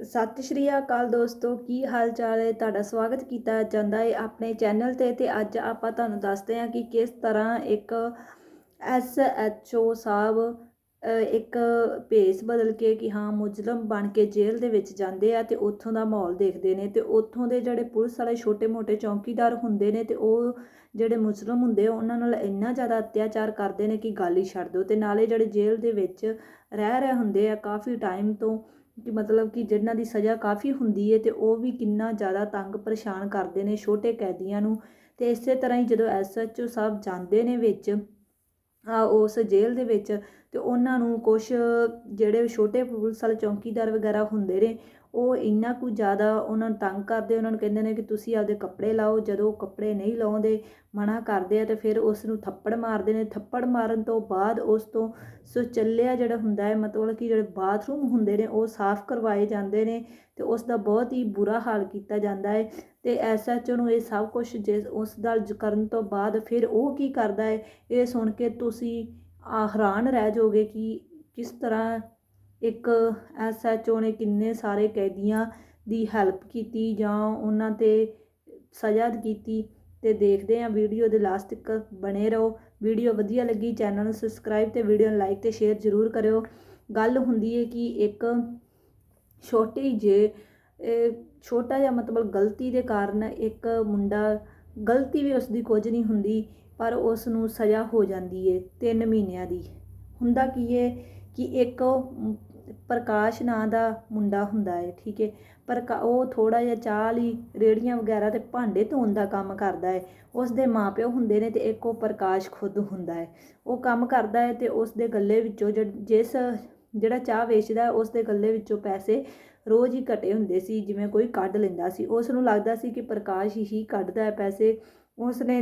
ਸਤਿ ਸ਼੍ਰੀ ਅਕਾਲ ਦੋਸਤੋ, ਕੀ ਹਾਲ ਚਾਲ ਹੈ? ਤੁਹਾਡਾ ਸਵਾਗਤ ਕੀਤਾ ਜਾਂਦਾ ਹੈ ਆਪਣੇ ਚੈਨਲ ਤੇ ਤੇ ਅੱਜ ਆਪਾਂ ਤੁਹਾਨੂੰ ਦੱਸਦੇ ਹਾਂ ਕਿ ਕਿਸ ਤਰ੍ਹਾਂ ਇੱਕ ਐਸ ਐਚ ਓ ਸਾਹਿਬ ਇੱਕ ਭੇਸ ਬਦਲ ਕੇ ਕਿ ਹਾਂ ਮੁਜਰਮ ਬਣ ਕੇ ਜੇਲ੍ਹ ਦੇ ਵਿੱਚ ਜਾਂਦੇ ਆ ਤੇ ਉੱਥੋਂ ਦਾ ਮਾਹੌਲ ਦੇਖਦੇ ਨੇ ਤੇ ਉੱਥੋਂ ਦੇ ਜਿਹੜੇ ਪੁਲਿਸ ਵਾਲੇ ਛੋਟੇ-ਮੋਟੇ ਚੌਕੀਦਾਰ ਹੁੰਦੇ ਨੇ ਤੇ ਉਹ ਜਿਹੜੇ ਮੁਜਰਮ ਹੁੰਦੇ ਆ, ਉਹਨਾਂ ਨਾਲ ਇੰਨਾ ਜ਼ਿਆਦਾ ਅਤਿਆਚਾਰ ਕਰਦੇ ਨੇ ਕਿ ਗੱਲ ਹੀ ਛੱਡ ਦਿਓ ਤੇ ਨਾਲੇ ਜਿਹੜੇ ਜੇਲ੍ਹ ਦੇ ਵਿੱਚ ਰਹਿ ਰਹੇ ਹੁੰਦੇ ਆ, ਕਾਫੀ ਟਾਈਮ ਤੋਂ ਮਤਲਬ ਕਿ ਜਿਹਨਾਂ ਦੀ ਸਜ਼ਾ ਕਾਫੀ ਹੁੰਦੀ ਹੈ ਅਤੇ ਉਹ ਵੀ ਕਿੰਨਾ ਜ਼ਿਆਦਾ ਤੰਗ ਪਰੇਸ਼ਾਨ ਕਰਦੇ ਨੇ ਛੋਟੇ ਕੈਦੀਆਂ ਨੂੰ। ਅਤੇ ਇਸੇ ਤਰ੍ਹਾਂ ਹੀ ਜਦੋਂ ਐਸਐਚਓ ਸਾਹਿਬ ਜਾਂਦੇ ਨੇ ਵਿੱਚ ਉਸ ਜੇਲ੍ਹ ਦੇ ਵਿੱਚ ਅਤੇ ਉਹਨਾਂ ਨੂੰ ਕੁਛ ਜਿਹੜੇ ਛੋਟੇ ਪੁਲਿਸ ਵਾਲੇ ਚੌਕੀਦਾਰ ਵਗੈਰਾ ਹੁੰਦੇ ਨੇ ਉਹ ਇੰਨਾ ਕੁ ਜ਼ਿਆਦਾ ਉਹਨਾਂ ਨੂੰ ਤੰਗ ਕਰਦੇ, ਉਹਨਾਂ ਨੂੰ ਕਹਿੰਦੇ ਨੇ ਕਿ ਤੁਸੀਂ ਆਪਦੇ ਕੱਪੜੇ ਲਾਓ, ਜਦੋਂ ਉਹ ਕੱਪੜੇ ਨਹੀਂ ਲਾਉਂਦੇ, ਮਨਾ ਕਰਦੇ ਆ ਤੇ ਫਿਰ ਉਸ ਨੂੰ ਥੱਪੜ ਮਾਰਦੇ ਨੇ। ਥੱਪੜ ਮਾਰਨ ਤੋਂ ਬਾਅਦ ਉਸ ਤੋਂ ਸੋ ਚੱਲਿਆ ਜਿਹੜਾ ਹੁੰਦਾ ਹੈ, ਮਤਲਬ ਕਿ ਜਿਹੜੇ ਬਾਥਰੂਮ ਹੁੰਦੇ ਨੇ, ਉਹ ਸਾਫ਼ ਕਰਵਾਏ ਜਾਂਦੇ ਨੇ ਤੇ ਉਸ ਦਾ ਬਹੁਤ ਹੀ ਬੁਰਾ ਹਾਲ ਕੀਤਾ ਜਾਂਦਾ ਹੈ ਤੇ ਐਸਐਚਓ ਨੂੰ ਇਹ ਸਭ ਕੁਝ ਜਿਸ ਉਸ ਦਾ ਕਰਨ ਤੋਂ ਬਾਅਦ ਫਿਰ ਉਹ ਕੀ ਕਰਦਾ ਹੈ? ਇਹ ਸੁਣ ਕੇ ਤੁਸੀਂ ਹੈਰਾਨ ਰਹਿ ਜਾਓਗੇ ਕਿ ਕਿਸ ਤਰ੍ਹਾਂ ਇੱਕ ਐਸਐਚਓ ਨੇ ਕਿੰਨੇ ਸਾਰੇ ਕੈਦੀਆਂ ਦੀ ਹੈਲਪ ਕੀਤੀ ਜਾਂ ਉਹਨਾਂ ਤੇ ਸਜ਼ਾ ਕੀਤੀ ਤੇ ਦੇਖਦੇ ਹਾਂ ਵੀਡੀਓ ਦੇ ਲਾਸਟ ਤੱਕ ਬਣੇ ਰਹੋ। ਵੀਡੀਓ ਵਧੀਆ ਲੱਗੀ ਚੈਨਲ ਨੂੰ ਸਬਸਕ੍ਰਾਈਬ ਤੇ ਵੀਡੀਓ ਨੂੰ ਲਾਈਕ ਤੇ ਸ਼ੇਅਰ ਜ਼ਰੂਰ ਕਰਿਓ। ਗੱਲ ਹੁੰਦੀ ਹੈ ਕਿ ਇੱਕ ਛੋਟੀ ਜੇ ਛੋਟਾ ਜਿਹਾ ਮਤਲਬ ਗਲਤੀ ਦੇ ਕਾਰਨ ਇੱਕ ਮੁੰਡਾ ਗਲਤੀ ਵੀ ਉਸ ਦੀ ਕੁਝ ਨਹੀਂ ਹੁੰਦੀ, ਪਰ ਉਸ ਨੂੰ ਸਜ਼ਾ ਹੋ ਜਾਂਦੀ ਹੈ 3 ਮਹੀਨਿਆਂ ਦੀ। ਹੁੰਦਾ ਕੀ ਹੈ ਕਿ ਇੱਕ ਪ੍ਰਕਾਸ਼ ਨਾਂ ਦਾ ਮੁੰਡਾ ਹੁੰਦਾ ਹੈ ਠੀਕ ਹੈ ਪਰ ਉਹ ਥੋੜਾ ਜਿਹਾ ਚਾਹ ਲਈ ਰੇੜੀਆਂ ਵਗੈਰਾ ਤੇ ਭਾਂਡੇ ਧੋਣ ਦਾ ਕੰਮ ਕਰਦਾ ਹੈ ਉਸ ਦੇ ਮਾਪਿਓ ਹੁੰਦੇ ਨੇ ਤੇ ਇੱਕ ਉਹ ਪ੍ਰਕਾਸ਼ ਖੁਦ ਹੁੰਦਾ ਹੈ ਉਹ ਕੰਮ ਕਰਦਾ ਹੈ ਤੇ ਉਸ ਦੇ ਗੱਲੇ ਵਿੱਚੋਂ ਜਿਸ ਜਿਹੜਾ ਚਾਹ ਵੇਚਦਾ ਹੈ, ਉਸ ਦੇ ਗੱਲੇ ਵਿੱਚੋਂ ਪੈਸੇ ਰੋਜ਼ ਹੀ ਘਟੇ ਹੁੰਦੇ ਸੀ ਜਿਵੇਂ ਕੋਈ ਕੱਢ ਲੈਂਦਾ ਸੀ। ਉਸ ਨੂੰ ਲੱਗਦਾ ਸੀ ਕਿ ਪ੍ਰਕਾਸ਼ ਹੀ ਕੱਢਦਾ ਹੈ ਪੈਸੇ। ਉਸ ਨੇ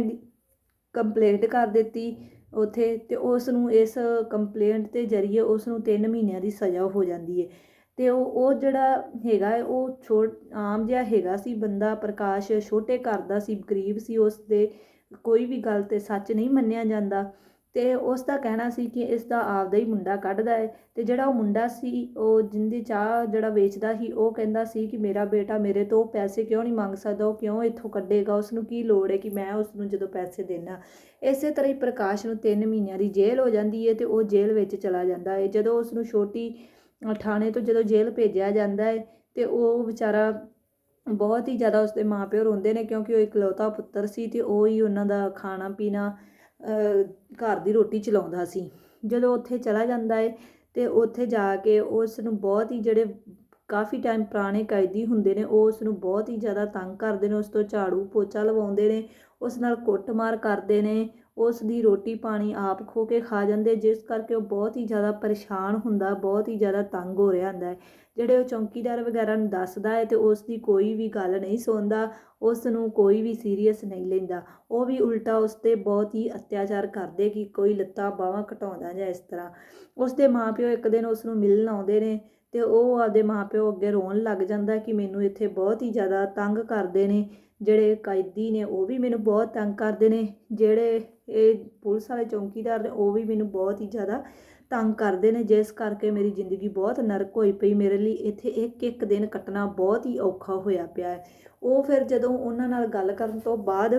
ਕੰਪਲੇਂਟ ਕਰ ਦਿੱਤੀ ਉੱਥੇ ਅਤੇ ਉਸ ਨੂੰ ਇਸ ਕੰਪਲੇਂਟ ਦੇ ਜ਼ਰੀਏ ਉਸ ਨੂੰ 3 ਮਹੀਨਿਆਂ ਦੀ ਸਜ਼ਾ ਹੋ ਜਾਂਦੀ ਹੈ ਅਤੇ ਉਹ ਉਹ ਜਿਹੜਾ ਹੈਗਾ ਹੈ ਉਹ ਛੋ ਆਮ ਜਿਹਾ ਹੈਗਾ ਸੀ, ਬੰਦਾ ਪ੍ਰਕਾਸ਼ ਛੋਟੇ ਘਰ ਦਾ ਸੀ, ਗਰੀਬ ਸੀ ਉਸ ਦੇ ਕੋਈ ਵੀ ਗੱਲ ਤੇ ਸੱਚ ਨਹੀਂ ਮੰਨਿਆ ਜਾਂਦਾ। ਅਤੇ ਉਸ ਦਾ ਕਹਿਣਾ ਸੀ ਕਿ ਇਸ ਦਾ ਆਪਦਾ ਹੀ ਮੁੰਡਾ ਕੱਢਦਾ ਹੈ ਅਤੇ ਜਿਹੜਾ ਉਹ ਮੁੰਡਾ ਸੀ, ਉਹ ਜਿਹਦੀ ਚਾਹ ਜਿਹੜਾ ਵੇਚਦਾ ਸੀ, ਉਹ ਕਹਿੰਦਾ ਸੀ ਕਿ ਮੇਰਾ ਬੇਟਾ ਮੇਰੇ ਤੋਂ ਪੈਸੇ ਕਿਉਂ ਨਹੀਂ ਮੰਗ ਸਕਦਾ, ਉਹ ਕਿਉਂ ਇੱਥੋਂ ਕੱਢੇਗਾ, ਉਸਨੂੰ ਕੀ ਲੋੜ ਹੈ ਕਿ ਮੈਂ ਉਸਨੂੰ ਜਦੋਂ ਪੈਸੇ ਦੇਣਾ ਇਸੇ ਤਰ੍ਹਾਂ ਹੀ ਪ੍ਰਕਾਸ਼ ਨੂੰ ਤਿੰਨ ਮਹੀਨਿਆਂ ਦੀ ਜੇਲ੍ਹ ਹੋ ਜਾਂਦੀ ਹੈ ਅਤੇ ਉਹ ਜੇਲ੍ਹ ਵਿੱਚ ਚਲਾ ਜਾਂਦਾ ਹੈ ਜਦੋਂ ਉਸਨੂੰ ਛੋਟੀ ਥਾਣੇ ਤੋਂ ਜਦੋਂ ਜੇਲ੍ਹ ਭੇਜਿਆ ਜਾਂਦਾ ਹੈ ਤੇ ਉਹ ਵਿਚਾਰਾ ਬਹੁਤ ਹੀ ਜ਼ਿਆਦਾ ਉਸਦੇ ਮਾਪਿਓ ਰੋਂਦੇ ਨੇ ਕਿਉਂਕਿ ਉਹ ਇਕਲੌਤਾ ਪੁੱਤਰ ਸੀ ਅਤੇ ਉਹ ਹੀ ਉਹਨਾਂ ਦਾ ਖਾਣਾ ਪੀਣਾ ਘਰ ਦੀ ਰੋਟੀ ਚਲਾਉਂਦਾ ਸੀ। ਜਦੋਂ ਉੱਥੇ ਚਲਾ ਜਾਂਦਾ ਹੈ ਤੇ ਉੱਥੇ ਜਾ ਕੇ ਉਸ ਨੂੰ ਬਹੁਤ ਹੀ ਜਿਹੜੇ ਕਾਫੀ ਟਾਈਮ ਪੁਰਾਣੇ ਕੈਦੀ ਹੁੰਦੇ ਨੇ, ਉਹ ਉਸ ਨੂੰ ਬਹੁਤ ਹੀ ਜ਼ਿਆਦਾ ਤੰਗ ਕਰਦੇ ਨੇ, ਉਸ ਤੋਂ ਝਾੜੂ ਪੋਚਾ ਲਵਾਉਂਦੇ ਨੇ, ਉਸ ਨਾਲ ਕੁੱਟਮਾਰ ਕਰਦੇ ਨੇ ਉਸ ਦੀ ਰੋਟੀ ਪਾਣੀ ਆਪ ਖੋ ਕੇ ਖਾ ਜਾਂਦੇ, ਜਿਸ ਕਰਕੇ ਉਹ ਬਹੁਤ ਹੀ ਜ਼ਿਆਦਾ ਪਰੇਸ਼ਾਨ ਹੁੰਦਾ, ਬਹੁਤ ਹੀ ਜ਼ਿਆਦਾ ਤੰਗ ਹੋ ਰਿਹਾ ਹੁੰਦਾ ਹੈ। ਜਿਹੜੇ ਉਹ ਚੌਕੀਦਾਰ ਵਗੈਰਾ ਨੂੰ ਦੱਸਦਾ ਹੈ ਤੇ ਉਸ ਦੀ ਕੋਈ ਵੀ ਗੱਲ ਨਹੀਂ ਸੁਣਦਾ, ਉਸ ਨੂੰ ਕੋਈ ਵੀ ਸੀਰੀਅਸ ਨਹੀਂ ਲੈਂਦਾ। ਉਹ ਵੀ ਉਲਟਾ ਉਸ ਤੇ ਬਹੁਤ ਹੀ ਅਤਿਆਚਾਰ ਕਰਦੇ ਕਿ ਕੋਈ ਲੱਤਾਂ ਬਾਹਾਂ ਘਟਾਉਂਦਾ ਜਾਂ ਇਸ ਤਰ੍ਹਾਂ। ਉਸ ਦੇ ਮਾਪਿਓ ਇੱਕ ਦਿਨ ਉਸ ਨੂੰ ਮਿਲਣ ਆਉਂਦੇ ਨੇ ਅਤੇ ਉਹ ਆਪਦੇ ਮਾਂ ਪਿਓ ਅੱਗੇ ਰੋਣ ਲੱਗ ਜਾਂਦਾ ਕਿ ਮੈਨੂੰ ਇੱਥੇ ਬਹੁਤ ਹੀ ਜ਼ਿਆਦਾ ਤੰਗ ਕਰਦੇ ਨੇ। ਜਿਹੜੇ ਕੈਦੀ ਨੇ ਉਹ ਵੀ ਮੈਨੂੰ ਬਹੁਤ ਤੰਗ ਕਰਦੇ ਨੇ। ਜਿਹੜੇ ਇਹ ਪੁਲਿਸ ਵਾਲੇ ਚੌਕੀਦਾਰ ਨੇ ਉਹ ਵੀ ਮੈਨੂੰ ਬਹੁਤ ਹੀ ਜ਼ਿਆਦਾ ਤੰਗ ਕਰਦੇ ਨੇ। ਜਿਸ ਕਰਕੇ ਮੇਰੀ ਜ਼ਿੰਦਗੀ ਬਹੁਤ ਨਰਕ ਹੋਈ ਪਈ। ਮੇਰੇ ਲਈ ਇੱਥੇ ਇੱਕ ਇੱਕ ਦਿਨ ਕੱਟਣਾ ਬਹੁਤ ਹੀ ਔਖਾ ਹੋਇਆ ਪਿਆ ਉਹ ਫਿਰ ਜਦੋਂ ਉਹਨਾਂ ਨਾਲ ਗੱਲ ਕਰਨ ਤੋਂ ਬਾਅਦ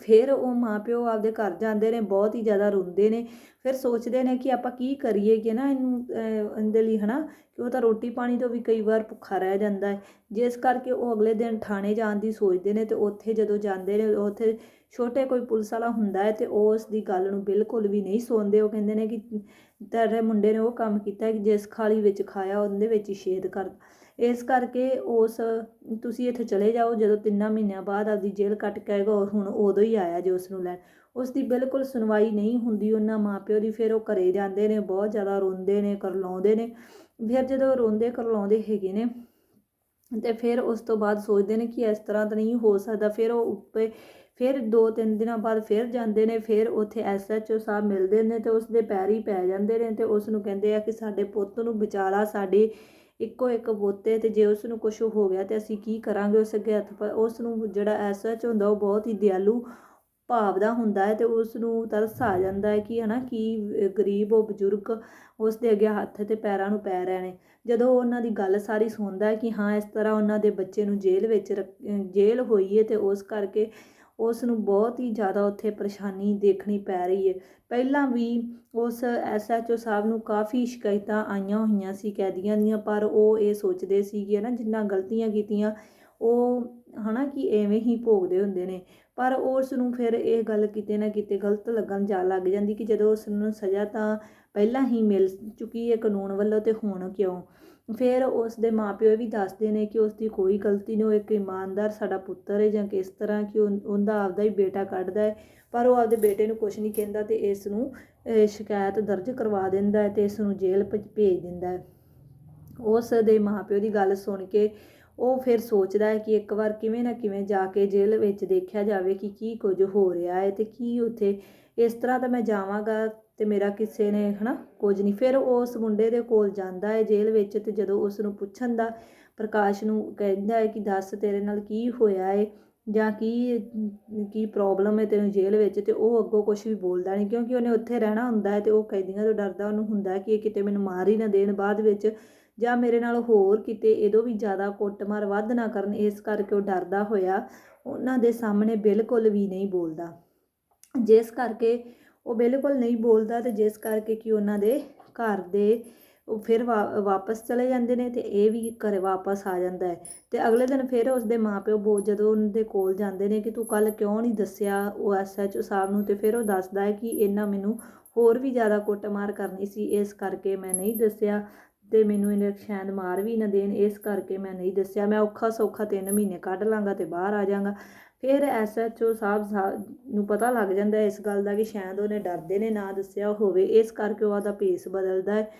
ਫਿਰ ਉਹ ਮਾਪਿਓ ਆਪਦੇ ਘਰ ਜਾਂਦੇ ਨੇ, ਬਹੁਤ ਹੀ ਜ਼ਿਆਦਾ ਰੋਂਦੇ ਨੇ। ਫਿਰ ਸੋਚਦੇ ਨੇ ਕਿ ਆਪਾਂ ਕੀ ਕਰੀਏ ਕਿ ਨਾ ਇਹਨੂੰ ਇਹਦੇ ਲਈ ਹਨਾ, ਕਿ ਉਹ ਤਾਂ ਰੋਟੀ ਪਾਣੀ ਤੋਂ ਵੀ ਕਈ ਵਾਰ ਭੁੱਖਾ ਰਹਿ ਜਾਂਦਾ ਹੈ। ਜਿਸ ਕਰਕੇ ਉਹ ਅਗਲੇ ਦਿਨ ਥਾਣੇ ਜਾਣ ਦੀ ਸੋਚਦੇ ਨੇ ਤੇ ਉੱਥੇ ਜਦੋਂ ਜਾਂਦੇ ਨੇ, ਉੱਥੇ ਛੋਟੇ ਕੋਈ ਪੁਲਿਸ ਵਾਲਾ ਹੁੰਦਾ ਹੈ ਤੇ ਉਹ ਉਸ ਦੀ ਗੱਲ ਨੂੰ ਬਿਲਕੁਲ ਵੀ ਨਹੀਂ ਸੁਣਦੇ। ਉਹ ਕਹਿੰਦੇ ਨੇ ਕਿ ਤੇਰੇ ਮੁੰਡੇ ਨੇ ਉਹ ਕੰਮ ਕੀਤਾ ਕਿ ਜਿਸ ਖਾਲੀ ਵਿੱਚ ਖਾਇਆ, ਉਹਦੇ ਵਿੱਚ ਹੀ ਛੇਦ ਕਰ ਇਸ ਕਰਕੇ ਉਸ, ਤੁਸੀਂ ਇੱਥੇ ਚਲੇ ਜਾਓ ਜਦੋਂ ਤਿੰਨਾਂ ਮਹੀਨਿਆਂ ਬਾਅਦ ਆਪਦੀ ਜੇਲ੍ਹ ਕੱਟ ਕੇ ਆਏਗਾ ਉਹ ਹੁਣ ਉਦੋਂ ਹੀ ਆਇਆ ਜੇ ਉਸ ਨੂੰ ਲੈਣ। ਉਸ ਦੀ ਬਿਲਕੁਲ ਸੁਣਵਾਈ ਨਹੀਂ ਹੁੰਦੀ ਉਹਨਾਂ ਮਾਪਿਓ ਦੀ, ਫਿਰ ਉਹ ਘਰੇ ਜਾਂਦੇ ਨੇ, ਬਹੁਤ ਜ਼ਿਆਦਾ ਰੋਂਦੇ ਨੇ, ਕਰਲਾਉਂਦੇ ਨੇ। ਫਿਰ ਜਦੋਂ ਰੋਂਦੇ ਕਰਲਾਉਂਦੇ ਹੈਗੇ ਨੇ, ਤੇ ਫਿਰ ਉਸ ਤੋਂ ਬਾਅਦ ਸੋਚਦੇ ਨੇ ਕਿ ਇਸ ਤਰ੍ਹਾਂ ਤਾਂ ਨਹੀਂ ਹੋ ਸਕਦਾ। ਫਿਰ ਉਹ ਉੱਪਰ ਫਿਰ ਦੋ ਤਿੰਨ ਦਿਨਾਂ ਬਾਅਦ ਫਿਰ ਜਾਂਦੇ ਨੇ, ਫਿਰ ਉੱਥੇ ਐਸਐਚਓ ਸਾਹਿਬ ਮਿਲਦੇ ਨੇ ਤੇ ਉਸ ਦੇ ਪੈਰ ਹੀ ਪੈ ਜਾਂਦੇ ਨੇ ਤੇ ਉਸ ਨੂੰ ਕਹਿੰਦੇ ਆ ਕਿ ਸਾਡੇ ਪੁੱਤ ਨੂੰ ਵਿਚਾਰਾ ਸਾਡੇ ਇੱਕੋ ਇੱਕ ਬੋਤੇ ਤੇ ਜੇ ਉਸ ਨੂੰ ਕੁਝ ਹੋ ਗਿਆ ਤੇ ਅਸੀਂ ਕੀ ਕਰਾਂਗੇ ਉਸ ਅੱਗੇ ਹੱਥ ਪਾ- ਉਸ ਨੂੰ ਜਿਹੜਾ ਐਸਐਚ ਹੁੰਦਾ ਉਹ ਬਹੁਤ ਹੀ ਦਿਆਲੂ ਭਾਵ ਦਾ ਹੁੰਦਾ ਹੈ ਤੇ ਉਸ ਨੂੰ ਤਰਸ ਆ ਜਾਂਦਾ ਹੈ ਕਿ ਹਨਾ ਕੀ ਗਰੀਬ ਉਹ ਬਜ਼ੁਰਗ ਉਸ ਦੇ ਅੱਗੇ ਹੱਥ ਤੇ ਪੈਰਾਂ ਨੂੰ ਪੈ ਰਹੇ ਨੇ। ਜਦੋਂ ਉਹਨਾਂ ਦੀ ਗੱਲ ਸਾਰੀ ਸੁਣਦਾ ਹੈ ਕਿ ਹਾਂ ਇਸ ਤਰ੍ਹਾਂ ਉਹਨਾਂ ਦੇ ਬੱਚੇ ਨੂੰ ਜੇਲ੍ਹ ਵਿੱਚ ਰੱਖ- ਜੇਲ੍ਹ ਹੋਈ ਹੈ ਤੇ ਉਸ ਕਰਕੇ ਉਸ ਨੂੰ ਬਹੁਤ ਹੀ ਜ਼ਿਆਦਾ ਉੱਥੇ ਪਰੇਸ਼ਾਨੀ ਦੇਖਣੀ ਪੈ ਰਹੀ ਹੈ। ਪਹਿਲਾਂ ਵੀ ਉਸ ਐਸਐਚਓ ਸਾਹਿਬ ਨੂੰ ਕਾਫੀ ਸ਼ਿਕਾਇਤਾਂ ਆਈਆਂ ਹੋਈਆਂ ਸੀ ਕੈਦੀਆਂ ਦੀਆਂ, ਪਰ ਉਹ ਇਹ ਸੋਚਦੇ ਸੀਗੇ ਨਾ ਜਿੰਨਾ ਗਲਤੀਆਂ ਕੀਤੀਆਂ, ਉਹ ਹਨਾ ਕਿ ਐਵੇਂ ਹੀ ਭੋਗਦੇ ਹੁੰਦੇ ਨੇ। ਪਰ ਉਸ ਨੂੰ ਫਿਰ ਇਹ ਗੱਲ ਕਿਤੇ ਨਾ ਕਿਤੇ ਗਲਤ ਲੱਗਣ ਜਾ ਲੱਗ ਜਾਂਦੀ ਕਿ ਜਦੋਂ ਉਸ ਨੂੰ ਸਜ਼ਾ ਤਾਂ ਪਹਿਲਾਂ ਹੀ ਮਿਲ ਚੁੱਕੀ ਹੈ ਕਾਨੂੰਨ ਵੱਲੋਂ ਤੇ ਹੁਣ ਕਿਉਂ? ਫਿਰ ਉਸ ਦੇ ਮਾਪਿਓ ਇਹ ਵੀ ਦੱਸਦੇ ਨੇ ਕਿ ਉਸ ਦੀ ਕੋਈ ਗਲਤੀ ਨਹੀਂ, ਉਹ ਇੱਕ ਇਮਾਨਦਾਰ ਸਾਡਾ ਪੁੱਤਰ ਹੈ ਜਾਂ ਕਿਸ ਤਰ੍ਹਾਂ ਕਿ ਉਹਦਾ ਆਪਦਾ ਹੀ ਬੇਟਾ ਕੱਢਦਾ ਹੈ, ਪਰ ਉਹ ਆਪਦੇ ਬੇਟੇ ਨੂੰ ਕੁਝ ਨਹੀਂ ਕਹਿੰਦਾ ਤੇ ਇਸ ਨੂੰ ਸ਼ਿਕਾਇਤ ਦਰਜ ਕਰਵਾ ਦਿੰਦਾ ਹੈ ਤੇ ਇਸ ਨੂੰ ਜੇਲ੍ਹ ਭ- ਭੇਜ ਦਿੰਦਾ ਹੈ। ਉਸ ਦੇ ਮਾਪਿਓ ਦੀ ਗੱਲ ਸੁਣ ਕੇ ਉਹ ਫਿਰ ਸੋਚਦਾ ਹੈ ਕਿ ਇੱਕ ਵਾਰ ਕਿਵੇਂ ਨਾ ਕਿਵੇਂ ਜਾ ਕੇ ਜੇਲ੍ਹ ਵਿੱਚ ਦੇਖਿਆ ਜਾਵੇ ਕਿ ਕੀ ਕੁਝ ਹੋ ਰਿਹਾ ਹੈ ਤੇ ਕੀ ਉੱਥੇ ਇਸ ਤਰ੍ਹਾਂ ਤਾਂ ਮੈਂ ਜਾਵਾਂਗਾ ਤੇ ਮੇਰਾ ਕਿਸੇ ਨੇ ਹਨਾ ਕੁਝ ਨਹੀਂ। ਫਿਰ ਉਹ ਉਸ ਮੁੰਡੇ ਦੇ ਕੋਲ ਜਾਂਦਾ ਹੈ ਜੇਲ੍ਹ ਵਿੱਚ ਤੇ ਜਦੋਂ ਉਸ ਨੂੰ ਪੁੱਛਣ ਦਾ ਪ੍ਰਕਾਸ਼ ਨੂੰ ਕਹਿੰਦਾ ਹੈ ਕਿ ਦੱਸ ਤੇਰੇ ਨਾਲ ਕੀ ਹੋਇਆ ਹੈ ਜਾਂ ਕੀ ਕੀ ਪ੍ਰੋਬਲਮ ਹੈ ਤੈਨੂੰ ਜੇਲ੍ਹ ਵਿੱਚ ਤੇ ਉਹ ਅੱਗੋਂ ਕੁਝ ਵੀ ਬੋਲਦਾ ਨਹੀਂ ਕਿਉਂਕਿ ਉਹਨੇ ਉੱਥੇ ਰਹਿਣਾ ਹੁੰਦਾ ਹੈ ਤੇ ਉਹ ਕੈਦੀਆਂ ਤੋਂ ਡਰਦਾ ਉਹਨੂੰ ਹੁੰਦਾ ਕਿ ਇਹ ਕਿਤੇ ਮੈਨੂੰ ਮਾਰ ਹੀ ਨਾ ਦੇਣ ਬਾਅਦ ਵਿੱਚ ਜਾਂ ਮੇਰੇ ਨਾਲ ਹੋਰ ਕਿਤੇ ਇਹਦੋਂ ਵੀ ਜ਼ਿਆਦਾ ਕੁੱਟਮਾਰ ਵੱਧ ਨਾ ਕਰਨ ਇਸ ਕਰਕੇ ਉਹ ਡਰਦਾ ਹੋਇਆ। ਉਹਨਾਂ ਦੇ ਸਾਹਮਣੇ ਬਿਲਕੁਲ ਵੀ ਨਹੀਂ ਬੋਲਦਾ। ਜਿਸ ਕਰਕੇ ਉਹ ਬਿਲਕੁਲ ਨਹੀਂ ਬੋਲਦਾ ਤੇ ਜਿਸ ਕਰਕੇ ਕਿ ਉਹਨਾਂ ਦੇ ਘਰ ਦੇ ਉਹ ਫਿਰ ਵਾ- ਵਾਪਸ ਚਲੇ ਜਾਂਦੇ ਨੇ ਤੇ ਇਹ ਵੀ ਘਰੇ ਵਾਪਸ ਆ ਜਾਂਦਾ ਹੈ। ਤੇ ਅਗਲੇ ਦਿਨ ਫਿਰ ਉਸਦੇ ਮਾਪਿਓ ਬੋ, ਜਦੋਂ ਉਹਦੇ ਕੋਲ ਜਾਂਦੇ ਨੇ ਕਿ ਤੂੰ ਕੱਲ ਕਿਉਂ ਨਹੀਂ ਦੱਸਿਆ ਉਹ ਐਸਐਚਓ ਸਾਹਿਬ ਨੂੰ ਤੇ ਫਿਰ ਉਹ ਦੱਸਦਾ ਹੈ ਕਿ ਇਹਨਾਂ ਮੈਨੂੰ ਹੋਰ ਵੀ ਜ਼ਿਆਦਾ ਕੁੱਟਮਾਰ ਕਰਨੀ ਸੀ, ਇਸ ਕਰਕੇ ਮੈਂ ਨਹੀਂ ਦੱਸਿਆ ਤੇ ਮੈਨੂੰ ਇਹਨੇ ਸ਼ਾਇਦ ਮਾਰ ਵੀ ਨਾ ਦੇਣ, ਇਸ ਕਰਕੇ ਮੈਂ ਨਹੀਂ ਦੱਸਿਆ। ਮੈਂ ਔਖਾ ਸੌਖਾ 3 ਮਹੀਨੇ ਕੱਢ ਲਾਂਗਾ ਤੇ ਬਾਹਰ ਆ ਜਾਵਾਂਗਾ। ਫਿਰ ਐਸਐਚਓ ਸਾਹਿਬ ਸਾ- ਨੂੰ ਪਤਾ ਲੱਗ ਜਾਂਦਾ ਇਸ ਗੱਲ ਦਾ ਕਿ ਸ਼ਾਇਦ ਉਹਨੇ ਡਰਦੇ ਨੇ, ਨਾ ਦੱਸਿਆ ਹੋਵੇ। ਇਸ ਕਰਕੇ ਉਹਦਾ ਭੇਸ ਬਦਲਦਾ ਹੈ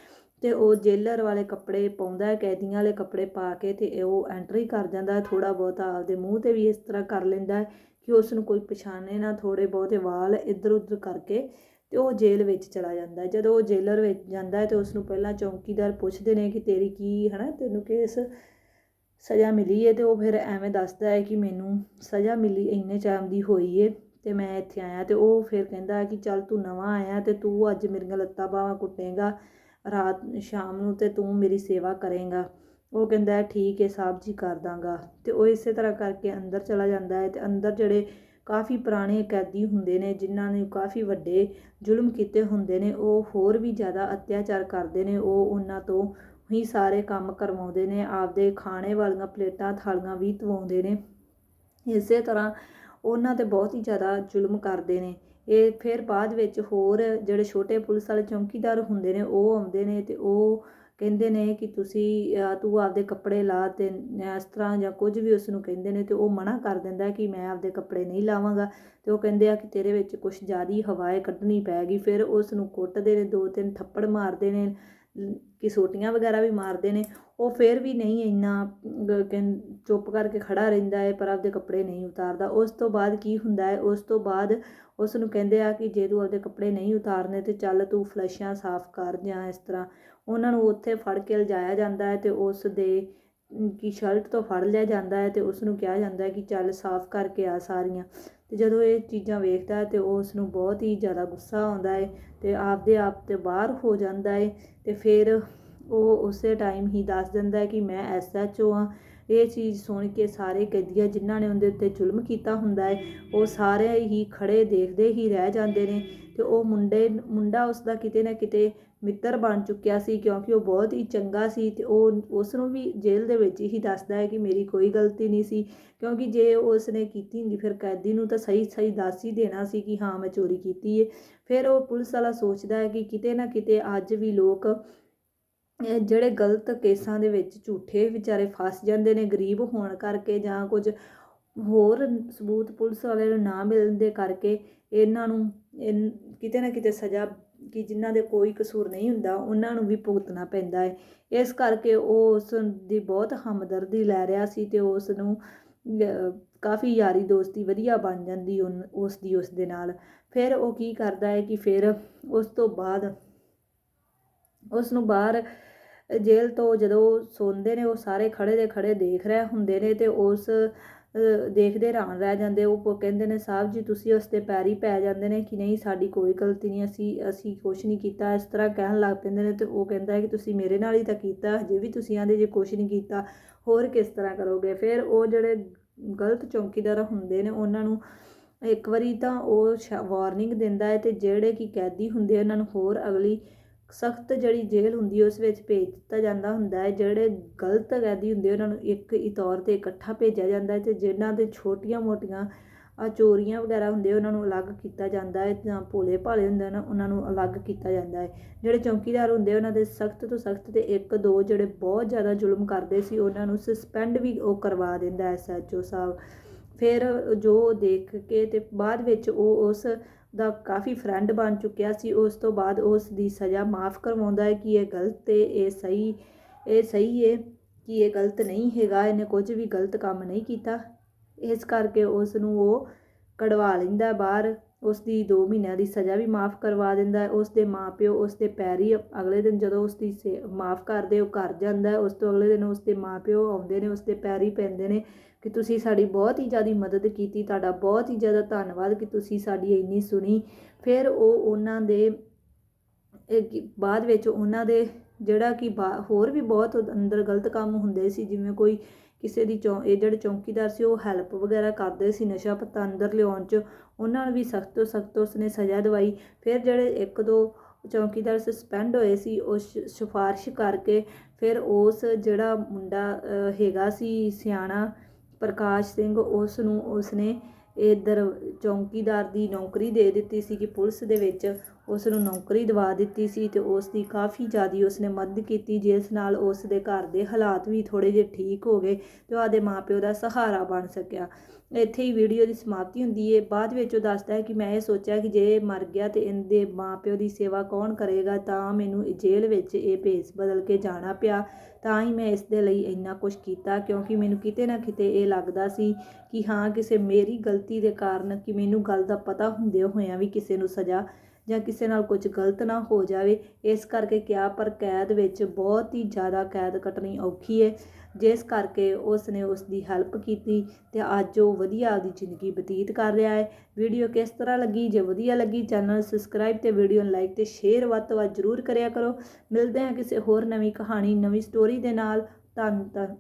ਤੇ ਉਹ ਜੇਲਰ ਵਾਲੇ ਕੱਪੜੇ ਪਾਉਂਦਾ ਹੈ, ਕੈਦੀਆਂ ਵਾਲੇ ਕੱਪੜੇ ਪਾ ਕੇ ਤੇ ਉਹ ਐਂਟਰੀ ਕਰ ਜਾਂਦਾ ਹੈ। ਥੋੜਾ ਬਹੁਤਾ ਆਪਦੇ ਮੂੰਹ ਤੇ ਵੀ ਇਸ ਤਰ੍ਹਾਂ ਕਰ ਲੈਂਦਾ ਹੈ ਕਿ ਉਸ ਨੂੰ ਕੋਈ ਪਛਾਣੇ ਨਾ ਥੋੜੇ ਬਹੁਤੇ ਵਾਲ ਇੱਧਰ ਉੱਧਰ ਕਰਕੇ ਤੇ ਉਹ ਜੇਲ੍ਹ ਵਿੱਚ ਚਲਾ ਜਾਂਦਾ ਹੈ। ਜਦੋਂ ਉਹ ਜੇਲਰ ਵਿੱਚ ਜਾਂਦਾ ਹੈ ਤੇ ਉਸ ਨੂੰ ਪਹਿਲਾਂ ਚੌਕੀਦਾਰ ਪੁੱਛਦੇ ਨੇ ਕਿ ਤੇਰੀ ਕੀ, ਹਨਾ, ਤੈਨੂੰ ਕਿਸ ਸਜ਼ਾ ਮਿਲੀ ਹੈ ਅਤੇ ਉਹ ਫਿਰ ਐਵੇਂ ਦੱਸਦਾ ਹੈ ਕਿ ਮੈਨੂੰ ਸਜ਼ਾ ਮਿਲੀ, ਇੰਨੇ ਟਾਈਮ ਦੀ ਹੋਈ ਹੈ ਅਤੇ ਮੈਂ ਇੱਥੇ ਆਇਆ ਅਤੇ ਉਹ ਫਿਰ ਕਹਿੰਦਾ ਹੈ ਕਿ ਚੱਲ ਤੂੰ ਨਵਾਂ ਆਇਆ ਅਤੇ ਤੂੰ ਅੱਜ ਮੇਰੀਆਂ ਲੱਤਾਂ ਬਾਹਾਂ ਕੁੱਟੇਗਾ, ਰਾਤ, ਸ਼ਾਮ ਨੂੰ ਅਤੇ ਤੂੰ ਮੇਰੀ ਸੇਵਾ ਕਰੇਗਾ। ਉਹ ਕਹਿੰਦਾ ਠੀਕ ਹੈ ਸਾਹਿਬ ਜੀ ਕਰ ਦਾਂਗਾ। ਅਤੇ ਉਹ ਇਸੇ ਤਰ੍ਹਾਂ ਕਰਕੇ ਅੰਦਰ ਚਲਾ ਜਾਂਦਾ ਹੈ ਅਤੇ ਅੰਦਰ ਜਿਹੜੇ ਕਾਫੀ ਪੁਰਾਣੇ ਕੈਦੀ ਹੁੰਦੇ ਨੇ, ਜਿਨ੍ਹਾਂ ਨੇ ਕਾਫੀ ਵੱਡੇ ਜ਼ੁਲਮ ਕੀਤੇ ਹੁੰਦੇ ਨੇ, ਉਹ ਹੋਰ ਵੀ ਜ਼ਿਆਦਾ ਅਤਿਆਚਾਰ ਕਰਦੇ ਨੇ, ਉਹ ਉਹਨਾਂ ਤੋਂ ਹੀ ਸਾਰੇ ਕੰਮ ਕਰਵਾਉਂਦੇ ਨੇ, ਆਪਦੇ ਖਾਣੇ ਵਾਲੀਆਂ ਪਲੇਟਾਂ ਥਾਲੀਆਂ ਵੀ ਧਵਾਉਂਦੇ ਨੇ। ਇਸੇ ਤਰ੍ਹਾਂ ਉਹਨਾਂ ਤੇ ਬਹੁਤ ਹੀ ਜ਼ਿਆਦਾ ਜ਼ੁਲਮ ਕਰਦੇ ਨੇ। ਇਹ ਫਿਰ ਬਾਅਦ ਵਿੱਚ ਹੋਰ ਜਿਹੜੇ ਛੋਟੇ ਪੁਲਿਸ ਵਾਲੇ ਚੌਕੀਦਾਰ ਹੁੰਦੇ ਨੇ, ਉਹ ਆਉਂਦੇ ਨੇ ਤੇ ਉਹ ਕਹਿੰਦੇ ਨੇ ਕਿ ਤੁਸੀਂ ਤੂੰ ਆਪਦੇ ਕੱਪੜੇ ਲਾ ਤੇ ਇਸ ਤਰ੍ਹਾਂ ਜਾਂ ਕੁਝ ਵੀ ਉਸ ਨੂੰ ਕਹਿੰਦੇ ਨੇ ਤੇ ਉਹ ਮਨਾ ਕਰ ਦਿੰਦਾ ਕਿ ਮੈਂ ਆਪਦੇ ਕੱਪੜੇ ਨਹੀਂ ਲਾਵਾਂਗਾ ਤੇ ਉਹ ਕਹਿੰਦੇ ਆ ਕਿ ਤੇਰੇ ਵਿੱਚ ਕੁਝ ਜ਼ਿਆਦੀ ਹਵਾਏ ਕੱਢਣੀ ਪੈਗੀ ਫਿਰ ਉਸ ਨੂੰ ਕੁੱਟਦੇ ਨੇ ਦੋ ਤਿੰਨ ਥੱਪੜ ਮਾਰਦੇ ਨੇ ਲ- ਕਿ ਸੋਟੀਆਂ ਵਗੈਰਾ ਵੀ ਮਾਰਦੇ ਨੇ, ਉਹ ਫਿਰ ਵੀ ਨਹੀਂ ਇੰਨਾ ਗ- ਚੁੱਪ ਕਰਕੇ ਖੜਾ ਰਹਿੰਦਾ ਹੈ, ਪਰ ਆਪਦੇ ਕੱਪੜੇ ਨਹੀਂ ਉਤਾਰਦਾ। ਉਸ ਤੋਂ ਬਾਅਦ ਕੀ ਹੁੰਦਾ ਹੈ? ਉਸ ਤੋਂ ਬਾਅਦ ਉਸ ਨੂੰ ਕਹਿੰਦੇ ਆ ਕਿ ਜੇ ਤੂੰ ਆਪਦੇ ਕੱਪੜੇ ਨਹੀਂ ਉਤਾਰਨੇ ਤੇ ਚੱਲ ਤੂੰ ਫਲਸ਼ਾਂ ਸਾਫ਼ ਕਰ ਜਾਂ ਇਸ ਤਰ੍ਹਾਂ। ਉਹਨਾਂ ਨੂੰ ਉੱਥੇ ਫੜ ਕੇ ਲਿਜਾਇਆ ਜਾਂਦਾ ਹੈ ਤੇ ਉਸ ਦੇ ਕੀ ਸ਼ਰਟ ਤੋਂ ਫੜ ਲਿਆ ਜਾਂਦਾ ਹੈ ਤੇ ਉਸ ਨੂੰ ਕਿਹਾ ਜਾਂਦਾ ਹੈ ਕਿ ਚੱਲ ਸਾਫ਼ ਕਰਕੇ ਆ ਸਾਰੀਆਂ। ਤੇ ਜਦੋਂ ਇਹ ਚੀਜ਼ਾਂ ਵੇਖਦਾ ਹੈ ਤੇ ਉਸ ਨੂੰ ਬਹੁਤ ਹੀ ਜ਼ਿਆਦਾ ਗੁੱਸਾ ਆਉਂਦਾ ਹੈ ਤੇ ਆਪਦੇ ਆਪ ਤੇ ਬਾਹਰ ਹੋ ਜਾਂਦਾ ਹੈ ਤੇ ਫਿਰ ਉਹ ਉਸੇ ਟਾਈਮ ਹੀ ਦੱਸ ਦਿੰਦਾ ਹੈ ਕਿ ਮੈਂ ਐਸਐਚਓ ਹਾਂ। ਇਹ ਚੀਜ਼ ਸੁਣ ਕੇ ਸਾਰੇ ਕੈਦੀਆਂ ਜਿਨ੍ਹਾਂ ਨੇ ਉਹਦੇ ਉੱਤੇ ਜ਼ੁਲਮ ਕੀਤਾ ਹੁੰਦਾ ਹੈ, ਉਹ ਸਾਰੇ ਹੀ ਖੜੇ ਦੇਖਦੇ ਹੀ ਰਹਿ ਜਾਂਦੇ ਨੇ ਤੇ ਉਹ ਮੁੰਡੇ, ਮੁੰਡਾ ਉਸ ਦਾ ਕਿਤੇ ਨਾ ਕਿਤੇ ਮਿੱਤਰ ਬਣ ਚੁੱਕਿਆ ਸੀ ਕਿਉਂਕਿ ਉਹ ਬਹੁਤ ਹੀ ਚੰਗਾ ਸੀ ਤੇ ਉਹ ਉਸ ਨੂੰ ਵੀ ਜੇਲ੍ਹ ਦੇ ਵਿੱਚ ਹੀ ਦੱਸਦਾ ਹੈ ਕਿ ਮੇਰੀ ਕੋਈ ਗਲਤੀ ਨਹੀਂ ਸੀ ਕਿਉਂਕਿ ਜੇ ਉਸ ਨੇ ਕੀਤੀ ਹੁੰਦੀ ਫਿਰ ਕੈਦੀ ਨੂੰ ਤਾਂ ਸਹੀ ਸਹੀ ਦੱਸ ਹੀ ਦੇਣਾ ਸੀ ਕਿ ਹਾਂ ਮੈਂ ਚੋਰੀ ਕੀਤੀ ਹੈ ਫਿਰ ਉਹ ਪੁਲਿਸ ਵਾਲਾ ਸੋਚਦਾ ਹੈ ਕਿ ਕਿਤੇ ਨਾ ਕਿਤੇ ਅੱਜ ਵੀ ਲੋਕ ਜਿਹੜੇ ਗਲਤ ਕੇਸਾਂ ਦੇ ਵਿੱਚ ਝੂਠੇ ਵਿਚਾਰੇ ਫਸ ਜਾਂਦੇ ਨੇ, ਗਰੀਬ ਹੋਣ ਕਰਕੇ ਜਾਂ ਕੁਝ ਹੋਰ ਸਬੂਤ ਪੁਲਿਸ ਵਾਲੇ ਨੂੰ ਨਾ ਮਿਲਣ ਦੇ ਕਰਕੇ ਇਹਨਾਂ ਨੂੰ, ਇਨ- ਕਿਤੇ ਨਾ ਕਿਤੇ ਸਜ਼ਾ ਕਿ ਜਿਨ੍ਹਾਂ ਦੇ ਕੋਈ ਕਸੂਰ ਨਹੀਂ ਹੁੰਦਾ, ਉਹਨਾਂ ਨੂੰ ਵੀ ਭੁਗਤਣਾ ਪੈਂਦਾ ਹੈ ਇਸ ਕਰਕੇ ਉਹ ਉਸ ਦੀ ਬਹੁਤ ਹਮਦਰਦੀ ਲੈ ਰਿਹਾ ਸੀ ਤੇ ਉਸ ਨੂੰ ਕਾਫੀ ਯਾਰੀ ਦੋਸਤੀ ਵਧੀਆ ਬਣ ਜਾਂਦੀ ਉਨ- ਉਸ ਦੀ ਉਸ ਦੇ ਨਾਲ। ਫਿਰ ਉਹ ਕੀ ਕਰਦਾ ਹੈ ਕਿ ਫਿਰ ਉਸ ਤੋਂ ਬਾਅਦ, ਉਸ ਨੂੰ ਬਾਹਰ ਜੇਲ੍ਹ ਤੋਂ ਜਦੋਂ ਸੌਂਦੇ ਨੇ, ਉਹ ਸਾਰੇ ਖੜੇ ਦੇ ਖੜੇ ਦੇਖ ਰਹੇ ਹੁੰਦੇ ਨੇ ਤੇ ਉਸ ਦੇਖਦੇ ਹੈਰਾਨ ਰਹਿ ਜਾਂਦੇ, ਉਹ ਕਹਿੰਦੇ ਨੇ, ਸਾਹਿਬ ਜੀ, ਤੁਸੀਂ ਉਸ ਦੇ ਪੈਰੀ ਪੈ ਜਾਂਦੇ ਨੇ ਕਿ ਨਹੀਂ, ਸਾਡੀ ਕੋਈ ਗਲਤੀ ਨਹੀਂ, ਅਸੀਂ ਅਸੀਂ ਕੁਛ ਨਹੀਂ ਕੀਤਾ। ਇਸ ਤਰ੍ਹਾਂ ਕਹਿਣ ਲੱਗ ਪੈਂਦੇ ਨੇ ਤੇ ਉਹ ਕਹਿੰਦਾ ਹੈ ਕਿ ਤੁਸੀਂ ਮੇਰੇ ਨਾਲ ਹੀ ਤਾਂ ਕੀਤਾ, ਹਜੇ ਵੀ ਤੁਸੀਂ ਆਂਦੇ ਜੇ ਕੁਛ ਨਹੀਂ ਕੀਤਾ, ਹੋਰ ਕਿਸ ਤਰ੍ਹਾਂ ਕਰੋਗੇ? ਫਿਰ ਉਹ ਜਿਹੜੇ ਗਲਤ ਚੌਕੀਦਾਰ ਹੁੰਦੇ ਨੇ, ਉਹਨਾਂ ਨੂੰ ਇੱਕ ਵਾਰੀ ਤਾਂ ਉਹ ਵਾਰਨਿੰਗ ਦਿੰਦਾ ਹੈ ਤੇ ਜਿਹੜੇ ਕਿ ਕੈਦੀ ਹੁੰਦੇ ਉਹਨਾਂ ਨੂੰ ਹੋਰ ਅਗਲੀ ਸਖਤ ਜਿਹੜੀ ਜੇਲ੍ਹ ਹੁੰਦੀ ਉਸ ਵਿੱਚ ਭੇਜ ਦਿੱਤਾ ਜਾਂਦਾ ਹੁੰਦਾ ਹੈ। ਜਿਹੜੇ ਗਲਤ ਕੈਦੀ ਹੁੰਦੇ ਉਹਨਾਂ ਨੂੰ ਇੱਕ ਹੀ ਤੌਰ ਤੇ ਇਕੱਠਾ ਭੇਜਿਆ ਜਾਂਦਾ ਹੈ ਤੇ ਜਿਨ੍ਹਾਂ ਦੇ ਛੋਟੀਆਂ-ਮੋਟੀਆਂ ਆ ਚੋਰੀਆਂ ਵਗੈਰਾ ਹੁੰਦੇ ਉਹਨਾਂ ਨੂੰ ਅਲੱਗ ਕੀਤਾ ਜਾਂਦਾ ਹੈ ਜਾਂ ਭੋਲੇ ਭਾਲੇ ਹੁੰਦੇ ਨੇ, ਉਹਨਾਂ ਨੂੰ ਅਲੱਗ ਕੀਤਾ ਜਾਂਦਾ ਹੈ। ਜਿਹੜੇ ਚੌਕੀਦਾਰ ਹੁੰਦੇ ਉਹਨਾਂ ਦੇ ਸਖਤ ਤੋਂ ਸਖਤ ਤੇ ਇੱਕ ਦੋ ਜਿਹੜੇ ਬਹੁਤ ਜ਼ਿਆਦਾ ਜ਼ੁਲਮ ਕਰਦੇ ਸੀ, ਉਹਨਾਂ ਨੂੰ ਸਸਪੈਂਡ ਵੀ ਉਹ ਕਰਵਾ ਦਿੰਦਾ ਐਸਐਚਓ ਸਾਹਿਬ। ਫਿਰ ਜੋ ਦੇਖ ਕੇ ਤੇ ਬਾਅਦ ਵਿੱਚ ਉਹ ਉਸ ਦਾ ਕਾਫੀ ਫਰੈਂਡ ਬਣ ਚੁੱਕਿਆ ਸੀ, ਉਸ ਤੋਂ ਬਾਅਦ ਉਸ ਦੀ ਸਜ਼ਾ ਮਾਫ ਕਰਵਾਉਂਦਾ ਹੈ ਕਿ ਇਹ ਗਲਤ ਤੇ ਇਹ ਸਹੀ ਇਹ ਸਹੀ ਹੈ ਕਿ ਇਹ ਗਲਤ ਨਹੀਂ ਹੈਗਾ, ਇਹਨੇ ਕੁਝ ਵੀ ਗਲਤ ਕੰਮ ਨਹੀਂ ਕੀਤਾ। ਇਸ ਕਰਕੇ ਉਸ ਨੂੰ ਉਹ ਕਢਵਾ ਲੈਂਦਾ ਬਾਹਰ। ਉਸ ਦੀ 2 ਮਹੀਨਿਆਂ ਦੀ ਸਜ਼ਾ ਵੀ ਮਾਫ ਕਰਵਾ ਦਿੰਦਾ ਹੈ। ਉਸ ਦੇ ਮਾਪਿਓ ਉਸ ਦੇ ਪੈਰੀ ਅਗਲੇ ਦਿਨ ਜਦੋਂ ਉਸ ਦੀ ਮਾਫ ਕਰਦੇ ਉਹ ਘਰ ਜਾਂਦਾ ਉਸ ਤੋਂ ਅਗਲੇ ਦਿਨ ਉਸ ਦੇ ਮਾਪਿਓ ਆਉਂਦੇ ਨੇ ਉਸ ਦੇ ਪੈਰੀ ਪੈਂਦੇ ਨੇ ਕਿ ਤੁਸੀਂ ਸਾਡੀ ਬਹੁਤ ਹੀ ਜ਼ਿਆਦਾ ਮਦਦ ਕੀਤੀ, ਤੁਹਾਡਾ ਬਹੁਤ ਹੀ ਜ਼ਿਆਦਾ ਧੰਨਵਾਦ ਕਿ ਤੁਸੀਂ ਸਾਡੀ ਇੰਨੀ ਸੁਣੀ। ਫਿਰ ਉਹ ਉਹਨਾਂ ਦੇ ਬਾਅਦ ਵਿੱਚ ਉਹਨਾਂ ਦੇ ਜਿਹੜਾ ਕਿ ਬਾ- ਹੋਰ ਵੀ ਬਹੁਤ ਅੰਦਰ ਗਲਤ ਕੰਮ ਹੁੰਦੇ ਸੀ, ਜਿਵੇਂ ਕੋਈ ਕਿਸੇ ਦੀ ਚੌ, ਇਹ ਜਿਹੜੇ ਚੌਕੀਦਾਰ ਸੀ, ਉਹ ਹੈਲਪ ਵਗੈਰਾ ਕਰਦੇ ਸੀ ਨਸ਼ਾ ਪੱਤਾ ਅੰਦਰ ਲਿਆਉਣ 'ਚ। ਉਹਨਾਂ ਨੂੰ ਵੀ ਸਖਤ ਤੋਂ ਸਖਤ ਉਸਨੇ ਸਜ਼ਾ ਦਵਾਈ। ਫਿਰ ਜਿਹੜੇ ਇੱਕ ਦੋ ਚੌਕੀਦਾਰ ਸਸਪੈਂਡ ਹੋਏ ਸੀ, ਉਹ ਸ਼- ਸਿਫਾਰਿਸ਼ ਕਰਕੇ ਫਿਰ ਉਸ ਜਿਹੜਾ ਮੁੰਡਾ ਹੈਗਾ ਸੀ ਸਿਆਣਾ ਪ੍ਰਕਾਸ਼ ਸਿੰਘ ਉਸ ਨੂੰ ਉਸਨੇ ਇਧਰ ਚੌਂਕੀਦਾਰ ਦੀ ਨੌਕਰੀ ਦੇ ਦਿੱਤੀ ਸੀ ਕਿ ਪੁਲਿਸ ਦੇ ਵਿੱਚ ਉਸ ਨੂੰ ਨੌਕਰੀ ਦਿਵਾ ਦਿੱਤੀ ਸੀ ਤੇ ਉਸ ਦੀ ਕਾਫੀ ਜ਼ਿਆਦੀ ਉਸਨੇ ਮਦਦ ਕੀਤੀ, ਜਿਸ ਨਾਲ ਉਸ ਦੇ ਘਰ ਦੇ ਹਾਲਾਤ ਵੀ ਥੋੜੇ ਜਿਹੇ ਠੀਕ ਹੋ ਗਏ ਤੇ ਉਹਦੇ ਮਾਪਿਓ ਦਾ ਸਹਾਰਾ ਬਣ ਸਕਿਆ। ਇੱਥੇ ਹੀ ਵੀਡੀਓ ਦੀ ਸਮਾਪਤੀ ਹੁੰਦੀ ਹੈ ਬਾਅਦ ਵਿੱਚ ਉਹ ਦੱਸਦਾ ਹੈ ਕਿ ਮੈਂ ਇਹ ਸੋਚਿਆ ਕਿ ਜੇ ਇਹ ਮਰ ਗਿਆ ਤੇ ਇਹਦੇ ਮਾਪਿਓ ਦੀ ਸੇਵਾ ਕੌਣ ਕਰੇਗਾ, ਤਾਂ ਮੈਨੂੰ ਜੇਲ੍ਹ ਵਿੱਚ ਇਹ ਭੇਸ ਬਦਲ ਕੇ ਜਾਣਾ ਪਿਆ। ਤਾਂ ਹੀ ਮੈਂ ਇਸ ਦੇ ਲਈ ਇੰਨਾ ਕੁਝ ਕੀਤਾ, ਕਿਉਂਕਿ ਮੈਨੂੰ ਕਿਤੇ ਨਾ ਕਿਤੇ ਇਹ ਲੱਗਦਾ ਸੀ ਕਿ ਹਾਂ, ਕਿਸੇ ਮੇਰੀ ਗਲਤੀ ਦੇ ਕਾਰਨ ਕਿ ਮੈਨੂੰ ਗੱਲ ਦਾ ਪਤਾ ਹੁੰਦੇ ਹੋਇਆਂ ਵੀ ਕਿਸੇ ਨੂੰ ਸਜ਼ਾ ਜਾਂ ਕਿਸੇ ਨਾਲ ਕੁਝ ਗਲਤ ਨਾ ਹੋ ਜਾਵੇ, ਇਸ ਕਰਕੇ ਕਿਹਾ, ਪਰ ਕੈਦ ਵਿੱਚ ਬਹੁਤ ਹੀ ਜ਼ਿਆਦਾ ਕੈਦ ਕੱਟਣੀ ਔਖੀ ਹੈ ਜਿਸ ਕਰਕੇ ਉਸ ਨੇ ਉਸ ਦੀ ਹੈਲਪ ਕੀਤੀ ਤੇ ਅੱਜ ਉਹ ਵਧੀਆ ਆਪਦੀ ਜ਼ਿੰਦਗੀ ਬਤੀਤ ਕਰ ਰਿਹਾ ਹੈ ਵੀਡੀਓ ਕਿਸ ਤਰ੍ਹਾਂ ਲੱਗੀ? ਜੇ ਵਧੀਆ ਲੱਗੀ, ਚੈਨਲ ਸਬਸਕ੍ਰਾਈਬ ਤੇ ਵੀਡੀਓ ਨੂੰ ਲਾਈਕ ਤੇ ਸ਼ੇਅਰ ਵੱਧ ਤੋਂ ਵੱਧ ਜ਼ਰੂਰ ਕਰਿਆ ਕਰੋ। ਮਿਲਦੇ ਹਾਂ ਕਿਸੇ ਹੋਰ ਨਵੀਂ ਕਹਾਣੀ, ਨਵੀਂ ਸਟੋਰੀ ਦੇ ਨਾਲ। ਧੰਨ ਧੰਨ